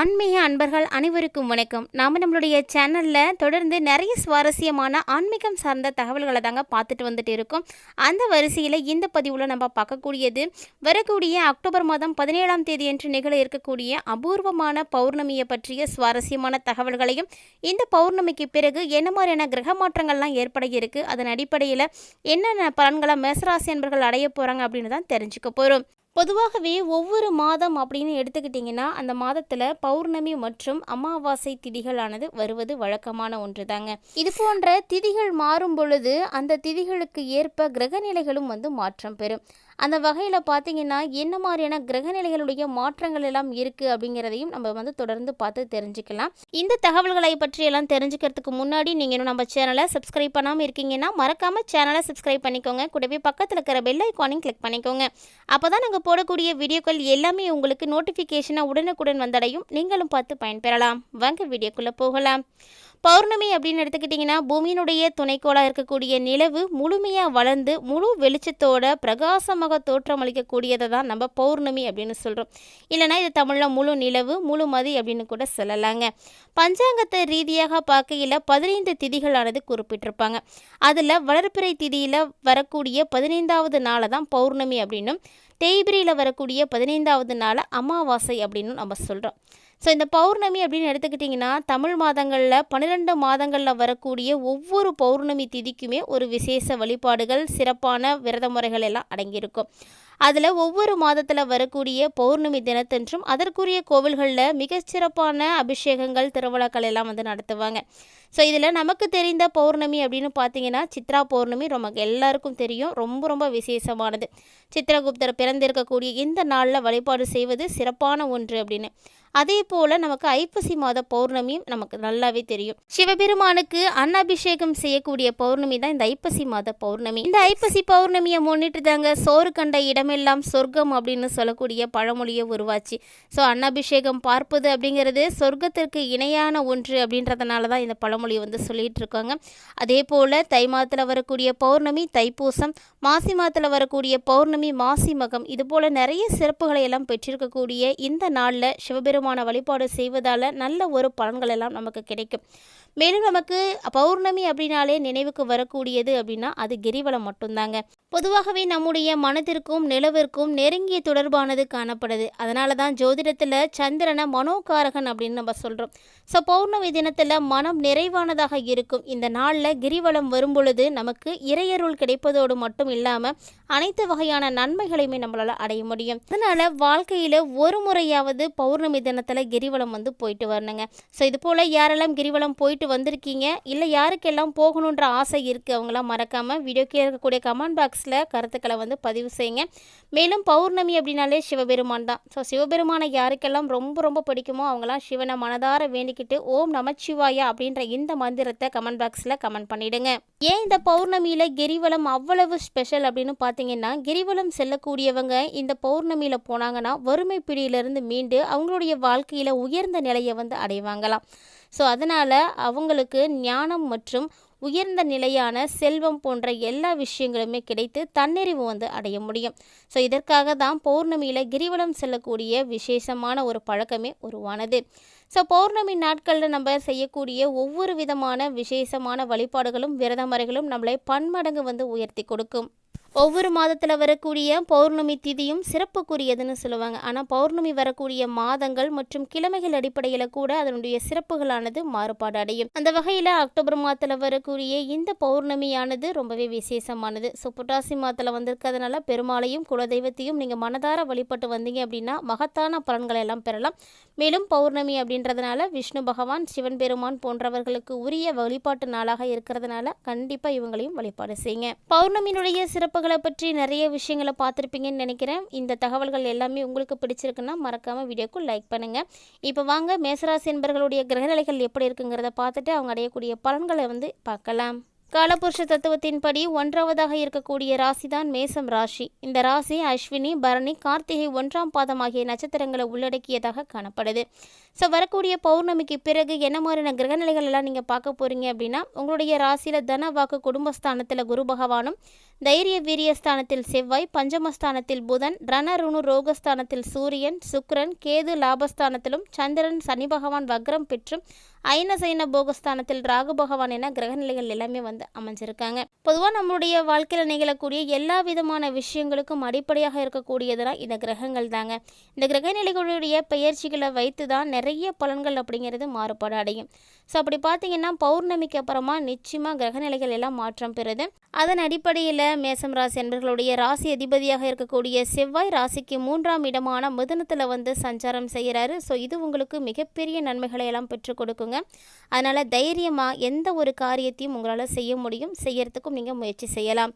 ஆன்மீக அன்பர்கள் அனைவருக்கும் வணக்கம். நாம் நம்மளுடைய சேனலில் தொடர்ந்து நிறைய சுவாரஸ்யமான ஆன்மீகம் சார்ந்த தகவல்களை தாங்க பார்த்துட்டு வந்துட்டு இருக்கோம். அந்த வரிசையில் இந்த பதிவில் நம்ம பார்க்கக்கூடியது வரக்கூடிய அக்டோபர் மாதம் பதினேழாம் தேதி என்று நிகழ இருக்கக்கூடிய அபூர்வமான பௌர்ணமியை பற்றிய சுவாரஸ்யமான தகவல்களையும் இந்த பௌர்ணமிக்கு பிறகு என்ன மாதிரியான கிரக மாற்றங்கள்லாம் ஏற்பட இருக்குது அதன் அடிப்படையில் என்னென்ன பலன்களை மேசராசி அன்பர்கள் அடைய போகிறாங்க அப்படின்னு தான் தெரிஞ்சுக்க போகிறோம் பொதுவாகவே ஒவ்வொரு மாதம் அப்படின்னு எடுத்துக்கிட்டிங்கன்னா அந்த மாதத்தில் பௌர்ணமி மற்றும் அமாவாசை திதிகளானது வருவது வழக்கமான ஒன்று தாங்க இது போன்ற திதிகள் மாறும் பொழுது அந்த திதிகளுக்கு ஏற்ப கிரகநிலைகளும் வந்து மாற்றம் பெறும். அந்த வகையில் பார்த்தீங்கன்னா என்ன மாதிரியான கிரகநிலைகளுடைய மாற்றங்கள் எல்லாம் இருக்குது அப்படிங்கிறதையும் நம்ம வந்து தொடர்ந்து பார்த்து தெரிஞ்சுக்கலாம். இந்த தகவல்களை பற்றி எல்லாம் தெரிஞ்சுக்கிறதுக்கு முன்னாடி நீங்கள் இன்னும் நம்ம சேனலை சப்ஸ்கிரைப் பண்ணாமல் இருக்கீங்கன்னா மறக்காமல் சேனலை சப்ஸ்கிரைப் பண்ணிக்கோங்க. கூடவே பக்கத்தில் இருக்கிற பெல் ஐக்கானையும் கிளிக் பண்ணிக்கோங்க. அப்போ தான் நாங்கள் போடக்கூடிய வீடியோக்கள் எல்லாமே உங்களுக்கு நோட்டிஃபிகேஷனாக உடனுக்குடன் வந்தடையும். நீங்களும் பார்த்து பயன்பெறலாம். வாங்க வீடியோக்குள்ளே போகலாம். பௌர்ணமி அப்படின்னு எடுத்துக்கிட்டிங்கன்னா பூமியினுடைய துணைக்கோளாக இருக்கக்கூடிய நிலவு முழுமையாக வளர்ந்து முழு வெளிச்சத்தோட பிரகாசமாக தோற்றமளிக்கக்கூடியதை தான் நம்ம பௌர்ணமி அப்படின்னு சொல்கிறோம் இல்லைனா இது தமிழில் முழு நிலவு முழு மதி அப்படின்னு கூட சொல்லலாங்க. பஞ்சாங்கத்தை ரீதியாக பார்க்கையில் பதினைந்து திதிகளானது குறிப்பிட்டிருப்பாங்க. அதில் வளர்ப்பிறை திதியில் வரக்கூடிய பதினைந்தாவது நாளை தான் பௌர்ணமி அப்படின்னும் தேய்பிரியில் வரக்கூடிய பதினைந்தாவது நாள் அமாவாசை அப்படின்னு நம்ம சொல்கிறோம் ஸோ இந்த பௌர்ணமி அப்படின்னு எடுத்துக்கிட்டிங்கன்னா தமிழ் மாதங்களில் பன்னிரெண்டு மாதங்களில் வரக்கூடிய ஒவ்வொரு பௌர்ணமி திதிக்குமே ஒரு விசேஷ வழிபாடுகள் சிறப்பான விரத முறைகள் எல்லாம் அடங்கியிருக்கும். அதில் ஒவ்வொரு மாதத்தில் வரக்கூடிய பௌர்ணமி தினத்தன்றும் அதற்குரிய கோவில்களில் மிகச்சிறப்பான அபிஷேகங்கள் திருவிழாக்கள் எல்லாம் வந்து நடத்துவாங்க. ஸோ இதில் நமக்கு தெரிந்த பௌர்ணமி அப்படின்னு பார்த்தீங்கன்னா சித்ரா பௌர்ணமி நமக்கு எல்லாருக்கும் தெரியும். ரொம்ப ரொம்ப விசேஷமானது. சித்திரகுப்தர் பிறந்திருக்கக்கூடிய இந்த நாளில் வழிபாடு செய்வது சிறப்பான ஒன்று அப்படின்னு. அதே போல் நமக்கு ஐப்பசி மாத பௌர்ணமியும் நமக்கு நல்லாவே தெரியும். சிவபெருமானுக்கு அன்னாபிஷேகம் செய்யக்கூடிய பௌர்ணமி தான் இந்த ஐப்பசி மாத பௌர்ணமி. இந்த ஐப்பசி பௌர்ணமியை முன்னிட்டு தாங்க சோறு கண்ட இடமெல்லாம் சொர்க்கம் அப்படின்னு சொல்லக்கூடிய பழமொழியை உருவாச்சு. ஸோ அன்னாபிஷேகம் பார்ப்பது அப்படிங்கிறது சொர்க்கத்திற்கு இணையான ஒன்று அப்படின்றதுனால தான் இந்த பழமொழியை வந்து சொல்லிட்டு இருக்காங்க. அதே போல் தை மாதத்தில் வரக்கூடிய பௌர்ணமி தைப்பூசம் மாசி மாதத்தில் வரக்கூடிய பௌர்ணமி மாசி மகம் இது போல் நிறைய சிறப்புகளை எல்லாம் பெற்றிருக்கக்கூடிய இந்த நாளில் சிவபெருமான் வழிபாடு செய்வதால் நல்ல ஒரு பலன்கள் எல்லாம் நமக்கு கிடைக்கும். மேலும் நமக்கு பௌர்ணமி அப்படின்னாலே நினைவுக்கு வரக்கூடியது அப்படின்னா அது கிரிவலம் மட்டும்தாங்க. பொதுவாகவே நம்முடைய மனதிற்கும் நிலவிற்கும் நெருங்கிய தொடர்பானது காணப்படுது. அதனால தான் ஜோதிடத்தில் சந்திரனை மனோகாரகன் அப்படின்னு நம்ம சொல்கிறோம் ஸோ பௌர்ணமி தினத்தில் மனம் நிறைவானதாக இருக்கும். இந்த நாளில் கிரிவலம் வரும் பொழுது நமக்கு இறையருள் கிடைப்பதோடு மட்டும் இல்லாமல் அனைத்து வகையான நன்மைகளையுமே நம்மளால் அடைய முடியும். அதனால் வாழ்க்கையில் ஒரு முறையாவது பௌர்ணமி தினத்தில் கிரிவலம் வந்து போயிட்டு வரணுங்க. ஸோ இது போல் யாரெல்லாம் கிரிவலம் போயிட்டு வந்திருக்கீங்க? இல்லை யாருக்கெல்லாம் போகணுன்ற ஆசை இருக்குது அவங்களாம் மறக்காமல் வீடியோக்கே இருக்கக்கூடிய கமெண்ட் பாக்ஸில் கருத்துக்களை வந்து பதிவு செய்யுங்க. மேலும் பௌர்ணமி அப்படின்னாலே சிவபெருமான் தான். ஸோ சிவபெருமானை யாருக்கெல்லாம் ரொம்ப ரொம்ப பிடிக்குமோ அவங்களாம் சிவனை மனதார வேண்டிக்கிட்டு ஓம் நமச்சிவாயா அப்படின்ற இந்த மந்திரத்தை கமெண்ட் பாக்ஸில் கமெண்ட் பண்ணிவிடுங்க ஏன் இந்த பௌர்ணமியில் கிரிவலம் அவ்வளவு ஸ்பெஷல் அப்படின்னு பார்த்தீங்கன்னா கிரிவலம் செல்லக்கூடியவங்க இந்த பௌர்ணமியில் போனாங்கன்னா வறுமை பிடியிலிருந்து மீண்டு அவங்களுடைய வாழ்க்கையில் உயர்ந்த நிலையை வந்து அடைவாங்களாம். ஸோ அதனால் அவங்களுக்கு ஞானம் மற்றும் உயர்ந்த நிலையான செல்வம் போன்ற எல்லா விஷயங்களுமே கிடைத்து தன்னிறைவு வந்து அடைய முடியும். ஸோ இதற்காக தான் பௌர்ணமியில் கிரிவலம் செல்லக்கூடிய விசேஷமான ஒரு பழக்கமே உருவானது. ஸோ பௌர்ணமி நாட்களில் நம்ம செய்யக்கூடிய ஒவ்வொரு விதமான விசேஷமான வழிபாடுகளும் விரத முறைகளும் நம்மளை பன்மடங்கு வந்து உயர்த்தி கொடுக்கும். ஒவ்வொரு மாதத்தில் வரக்கூடிய பௌர்ணமி திதியும் சிறப்புக்குரியதுன்னு சொல்லுவாங்க. ஆனால் பௌர்ணமி வரக்கூடிய மாதங்கள் மற்றும் கிழமைகள் அடிப்படையில் கூட அதனுடைய சிறப்புகளானது மாறுபாடு அடையும். அந்த வகையில் அக்டோபர் மாதத்தில் வரக்கூடிய இந்த பௌர்ணமியானது ரொம்பவே விசேஷமானது. ஸோ புட்டாசி மாதத்தில் வந்திருக்கிறதுனால பெருமாளையும் குலதெய்வத்தையும் நீங்கள் மனதார வழிபட்டு வந்தீங்க அப்படின்னா மகத்தான பலன்களை எல்லாம் பெறலாம். மேலும் பௌர்ணமி அப்படின்றதுனால விஷ்ணு பகவான் சிவன் பெருமான் போன்றவர்களுக்கு உரிய வழிபாட்டு நாளாக இருக்கிறதுனால கண்டிப்பாக இவங்களையும் வழிபாடு செய்யுங்க. பௌர்ணமியினுடைய சிறப்புகளை பற்றி நிறைய விஷயங்களை பார்த்துருப்பீங்கன்னு நினைக்கிறேன். இந்த தகவல்கள் எல்லாமே உங்களுக்கு பிடிச்சிருக்குன்னா மறக்காமல் வீடியோக்கு லைக் பண்ணுங்கள் இப்போ வாங்க மேசராசி என்பர்களுடைய கிரகநிலைகள் எப்படி இருக்குங்கிறத பார்த்துட்டு அவங்க அடையக்கூடிய பலன்களை வந்து பார்க்கலாம். காலபுருஷ தத்துவத்தின்படி ஒன்றாவதாக இருக்கக்கூடிய ராசி தான் மேசம் ராசி. இந்த ராசி அஸ்வினி பரணி கார்த்திகை ஒன்றாம் பாதம் ஆகிய நட்சத்திரங்களை உள்ளடக்கியதாக காணப்படுது. ஸோ வரக்கூடிய பௌர்ணமிக்கு பிறகு என்ன மாதிரியான கிரகநிலைகள் எல்லாம் நீங்கள் பார்க்க போகிறீங்க அப்படின்னா உங்களுடைய ராசியில் தன வாக்கு குடும்பஸ்தானத்தில் குரு பகவானும் தைரிய வீரியஸ்தானத்தில் செவ்வாய் பஞ்சமஸ்தானத்தில் புதன் ரணருணு ரோகஸ்தானத்தில் சூரியன் சுக்ரன் கேது லாபஸ்தானத்திலும் சந்திரன் சனி பகவான் வக்ரம் பெற்றும் ஐன சைன போகஸ்தானத்தில் ராகு பகவான் என கிரகநிலைகள் எல்லாமே வந்து அமைஞ்சிருக்காங்க. பொதுவாக நம்மளுடைய வாழ்க்கையில் நிகழக்கூடிய எல்லா விதமான விஷயங்களுக்கும் அடிப்படையாக இருக்கக்கூடியதுனா இந்த கிரகங்கள் தாங்க. இந்த கிரகநிலைகளுடைய பெயர்ச்சிகளை வைத்து தான் நிறைய பலன்கள் அப்படிங்கிறது மாறுபாடு அடையும். ஸோ அப்படி பார்த்தீங்கன்னா பௌர்ணமிக்கு அப்புறமா நிச்சயமாக கிரகநிலைகள் எல்லாம் மாற்றம் பெறுது. அதன் அடிப்படையில் மேசம் ராசி என்பர்களுடைய ராசி அதிபதியாக இருக்கக்கூடிய செவ்வாய் ராசிக்கு மூன்றாம் இடமான மிதனத்தில் வந்து சஞ்சாரம் செய்கிறாரு. ஸோ இது உங்களுக்கு மிகப்பெரிய நன்மைகளை எல்லாம் பெற்றுக் கொடுக்குங்க. அதனால் தைரியமாக எந்த ஒரு காரியத்தையும் உங்களால் செய்ய முடியும். செய்யறதுக்கும் நீங்கள் முயற்சி செய்யலாம்.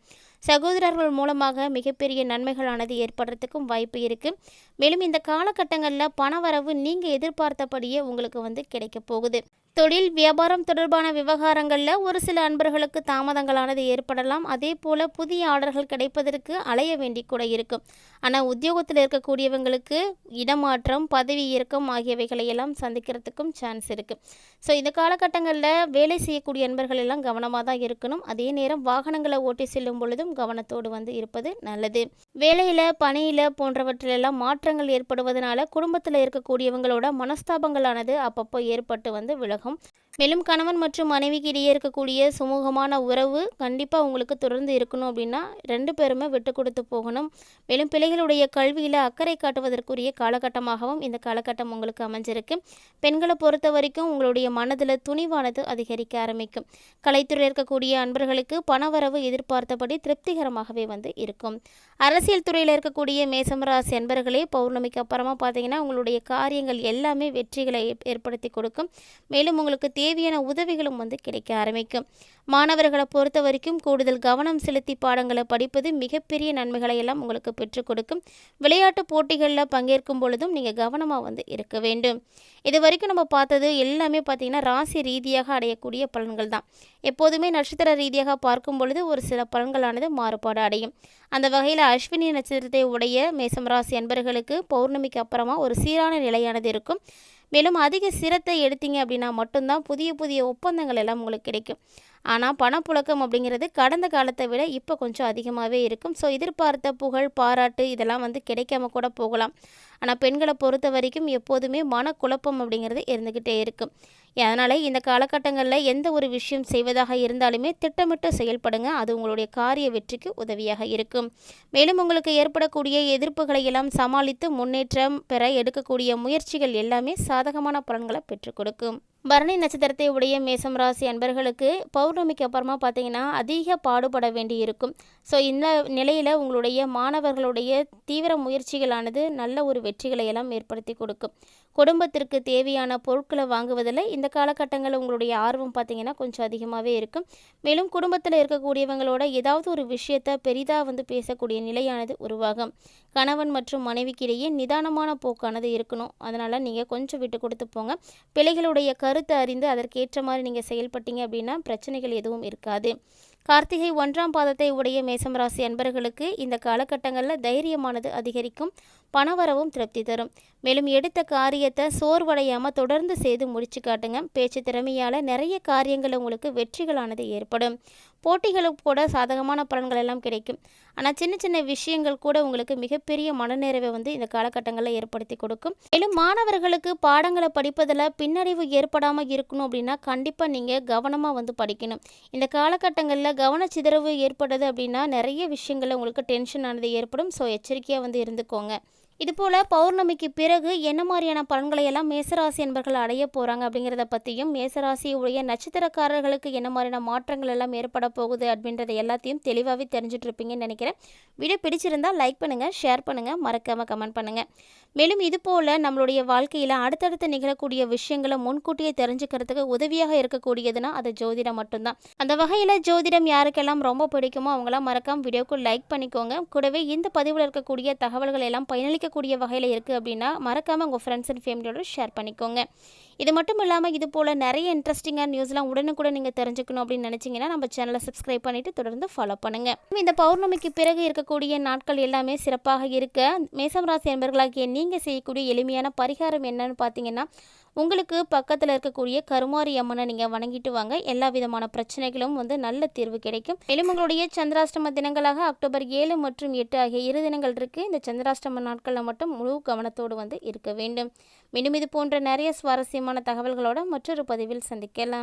சகோதரர்கள் மூலமாக மிகப்பெரிய நன்மைகளானது ஏற்படுறதுக்கும் வாய்ப்பு இருக்குது மேலும் இந்த காலகட்டங்களில் பணவரவு நீங்கள் எதிர்பார்த்தபடியே உங்களுக்கு வந்து கிடைக்க போகுது. தொழில் வியாபாரம் தொடர்பான விவகாரங்களில் ஒரு சில அன்பர்களுக்கு தாமதங்களானது ஏற்படலாம். அதே போல் புதிய ஆர்டர்கள் கிடைப்பதற்கு அலைய வேண்டி கூட இருக்கும் ஆனால் உத்தியோகத்தில் இருக்கக்கூடியவங்களுக்கு இடமாற்றம் பதவி இறக்கம் ஆகியவைகளை எல்லாம் சந்திக்கிறதுக்கும் சான்ஸ் இருக்குது ஸோ இந்த காலகட்டங்களில் வேலை செய்யக்கூடிய அன்பர்கள் எல்லாம் கவனமாக தான் இருக்கணும். அதே நேரம் வாகனங்களை ஓட்டி செல்லும் பொழுதும் கவனத்தோடு வந்து இருப்பது நல்லது. வேலையில் பணியில் போன்றவற்றிலெல்லாம் மாற்றங்கள் ஏற்படுவதனால குடும்பத்தில் இருக்கக்கூடியவங்களோட மனஸ்தாபங்களானது அப்பப்போ ஏற்பட்டு வந்து விலகும். மேலும் கணவன் மற்றும் மனைவிக்கு இடையே இருக்கக்கூடிய சுமூகமான உறவு கண்டிப்பாக உங்களுக்கு தொடர்ந்து இருக்கணும் அப்படின்னா ரெண்டு பேருமே விட்டு கொடுத்து போகணும். மேலும் பிள்ளைகளுடைய கல்வியில் அக்கறை காட்டுவதற்குரிய காலகட்டமாகவும் இந்த காலகட்டம் உங்களுக்கு அமைஞ்சிருக்கு. பெண்களை பொறுத்த வரைக்கும் உங்களுடைய மனதில் துணிவானது அதிகரிக்க ஆரம்பிக்கும். கலைத்துறையில் இருக்கக்கூடிய அன்பர்களுக்கு பணவரவு எதிர்பார்த்தபடி திருப்திகரமாகவே வந்து இருக்கும். அரசியல் துறையில் இருக்கக்கூடிய மேசமராசி அன்பர்களே பௌர்ணமிக்கு அப்புறமா பார்த்தீங்கன்னா உங்களுடைய காரியங்கள் எல்லாமே வெற்றிகளை ஏற்- ஏற்படுத்தி கொடுக்கும். மேலும் உங்களுக்கு தேவையான உதவிகளும் வந்து கிடைக்க ஆரம்பிக்கும். மாணவர்களை பொறுத்த வரைக்கும் கூடுதல் கவனம் செலுத்தி பாடங்களை படிப்பது மிகப்பெரிய நன்மைகளை எல்லாம் உங்களுக்கு பெற்றுக் கொடுக்கும். விளையாட்டு போட்டிகளில் பங்கேற்கும் பொழுதும் நீங்கள் கவனமாக வந்து இருக்க வேண்டும். இது வரைக்கும் நம்ம பார்த்தது எல்லாமே பார்த்தீங்கன்னா ராசி ரீதியாக அடையக்கூடிய பலன்கள் தான். எப்போதுமே நட்சத்திர ரீதியாக பார்க்கும் பொழுது ஒரு சில பலன்களானது மாறுபாடு அடையும். அந்த வகையில் அஸ்வினி நட்சத்திரத்தை உடைய மேசம் ராசி அன்பர்களுக்கு பௌர்ணமிக்கு அப்புறமா ஒரு சீரான நிலையானது இருக்கும். மேலும் அதிக சிரத்தை எடுத்தீங்க அப்படின்னா மட்டும்தான் புதிய புதிய ஒப்பந்தங்கள் எல்லாம் உங்களுக்கு கிடைக்கும். ஆனால் பணப்புழக்கம் அப்படிங்கிறது கடந்த காலத்தை விட இப்போ கொஞ்சம் அதிகமாகவே இருக்கும். ஸோ எதிர்பார்த்த புகழ் பாராட்டு இதெல்லாம் வந்து கிடைக்காம கூட போகலாம். ஆனால் பெண்களை பொறுத்த வரைக்கும் எப்போதுமே மனக்குழப்பம் அப்படிங்கிறது இருந்துக்கிட்டே இருக்கும். அதனால் இந்த காலகட்டங்களில் எந்த ஒரு விஷயம் செய்வதாக இருந்தாலுமே திட்டமிட்டு செயல்படுங்க. அது உங்களுடைய காரிய வெற்றிக்கு உதவியாக இருக்கும். மேலும் உங்களுக்கு ஏற்படக்கூடிய எதிர்ப்புகளை எல்லாம் சமாளித்து முன்னேற்றம் பெற எடுக்கக்கூடிய முயற்சிகள் எல்லாமே சாதகமான பலன்களை பெற்றுக் கொடுக்கும். பரணி நட்சத்திரத்தை உடைய மேசம் ராசி அன்பர்களுக்கு பௌர்ணமிக்கு அப்புறமா பார்த்தீங்கன்னா அதிக பாடுபட வேண்டி இருக்கும். ஸோ இந்த நிலையில் உங்களுடைய மாணவர்களுடைய தீவிர முயற்சிகளானது நல்ல ஒரு வெற்றிகளை எல்லாம் ஏற்படுத்தி கொடுக்கும். குடும்பத்திற்கு தேவையான பொருட்களை வாங்குவதில் இந்த காலகட்டங்களில் உங்களுடைய ஆர்வம் பார்த்தீங்கன்னா கொஞ்சம் அதிகமாகவே இருக்கும். மேலும் குடும்பத்தில் இருக்கக்கூடியவங்களோட ஏதாவது ஒரு விஷயத்தை பெரிதாக வந்து பேசக்கூடிய நிலையானது உருவாகும். கணவன் மற்றும் மனைவிக்கிடையே நிதானமான போக்கானது இருக்கணும். அதனால் நீங்கள் கொஞ்சம் விட்டு கொடுத்து போங்க. பிள்ளைகளுடைய கருத்தை அறிந்து அதற்கேற்ற மாதிரி நீங்கள் செயல்பட்டீங்க அப்படின்னா பிரச்சனைகள் எதுவும் இருக்காது. கார்த்திகை ஒன்றாம் பாதத்தை உடைய மேசம் ராசி அன்பர்களுக்கு இந்த காலகட்டங்களில் தைரியமானது அதிகரிக்கும். பணவரவும் திருப்தி தரும். மேலும் எடுத்த காரியத்தை சோர்வடையாமல் தொடர்ந்து செய்து முடிச்சு காட்டுங்க. பேச்சு திறமையால் நிறைய காரியங்கள் உங்களுக்கு வெற்றிகளானது ஏற்படும். போட்டிகளுக்கு கூட சாதகமான பலன்கள் எல்லாம் கிடைக்கும். ஆனால் சின்ன சின்ன விஷயங்கள் கூட உங்களுக்கு மிகப்பெரிய மனநிறைவை வந்து இந்த காலகட்டங்களில் ஏற்படுத்தி கொடுக்கும். மேலும் மாணவர்களுக்கு பாடங்களை படிப்பதில் பின்னடைவு ஏற்படாமல் இருக்கணும் அப்படின்னா கண்டிப்பாக நீங்கள் கவனமாக வந்து படிக்கணும். இந்த காலகட்டங்களில் கவனச்சிதறவு ஏற்படுது அப்படின்னா நிறைய விஷயங்களில் உங்களுக்கு டென்ஷன் ஆனது ஏற்படும். ஸோ எச்சரிக்கையாக வந்து இருந்துக்கோங்க. இதுபோல் பௌர்ணமிக்கு பிறகு என்ன மாதிரியான பலன்களை எல்லாம் மேசராசி என்பர்கள் அடைய போகிறாங்க அப்படிங்கிறத பற்றியும் மேசராசி உடைய நட்சத்திரக்காரர்களுக்கு என்ன மாதிரியான மாற்றங்கள் எல்லாம் ஏற்பட போகுது அப்படின்றத எல்லாத்தையும் தெளிவாகவே தெரிஞ்சுட்டு இருப்பீங்கன்னு நினைக்கிறேன். வீடியோ பிடிச்சிருந்தால் லைக் பண்ணுங்கள் ஷேர் பண்ணுங்கள் மறக்காமல் கமெண்ட் பண்ணுங்கள் மேலும் இதுபோல் நம்மளுடைய வாழ்க்கையில் அடுத்தடுத்து நிகழக்கூடிய விஷயங்களை முன்கூட்டியே தெரிஞ்சுக்கிறதுக்கு உதவியாக இருக்கக்கூடியதுன்னா அது ஜோதிடம் மட்டும்தான். அந்த வகையில் ஜோதிடம் யாருக்கெல்லாம் ரொம்ப பிடிக்குமோ அவங்களாம் மறக்காம வீடியோக்கு லைக் பண்ணிக்கோங்க. கூடவே இந்த பதிவில் இருக்கக்கூடிய தகவல்கள் எல்லாம் பயனளிக்க பயனளிக்கக்கூடிய வகையில் இருக்குது அப்படின்னா மறக்காமல் உங்கள் ஃப்ரெண்ட்ஸ் அண்ட் ஃபேமிலியோட ஷேர் பண்ணிக்கோங்க. இது மட்டும் இல்லாமல் இது போல் நிறைய இன்ட்ரெஸ்டிங்காக நியூஸ்லாம் உடனுக்குடன் நீங்கள் தெரிஞ்சுக்கணும் அப்படின்னு நினச்சிங்கன்னா நம்ம சேனலை சப்ஸ்கிரைப் பண்ணிவிட்டு தொடர்ந்து ஃபாலோ பண்ணுங்கள் இந்த பௌர்ணமிக்கு பிறகு இருக்கக்கூடிய நாட்கள் எல்லாமே சிறப்பாக இருக்க. மேசம் ராசி என்பர்களாகிய நீங்கள் செய்யக்கூடிய எளிமையான பரிகாரம் என்னன்னு பார்த்தீங்கன்னா உங்களுக்கு பக்கத்தில் இருக்கக்கூடிய கருமாரி அம்மனை நீங்கள் வணங்கிட்டு வாங்க. எல்லா விதமான பிரச்சனைகளும் வந்து நல்ல தீர்வு கிடைக்கும். மேலும் உங்களுடைய சந்திராஷ்டம தினங்களாக அக்டோபர் ஏழு மற்றும் எட்டு ஆகிய இரு தினங்கள் இருக்குது இந்த சந்திராஷ்டம நாட்களில் மட்டும் முழு கவனத்தோடு வந்து இருக்க வேண்டும். மீண்டும் இது போன்ற நிறைய சுவாரஸ்யமான தகவல்களோட மற்றொரு பதிவில் சந்திக்கலாம்.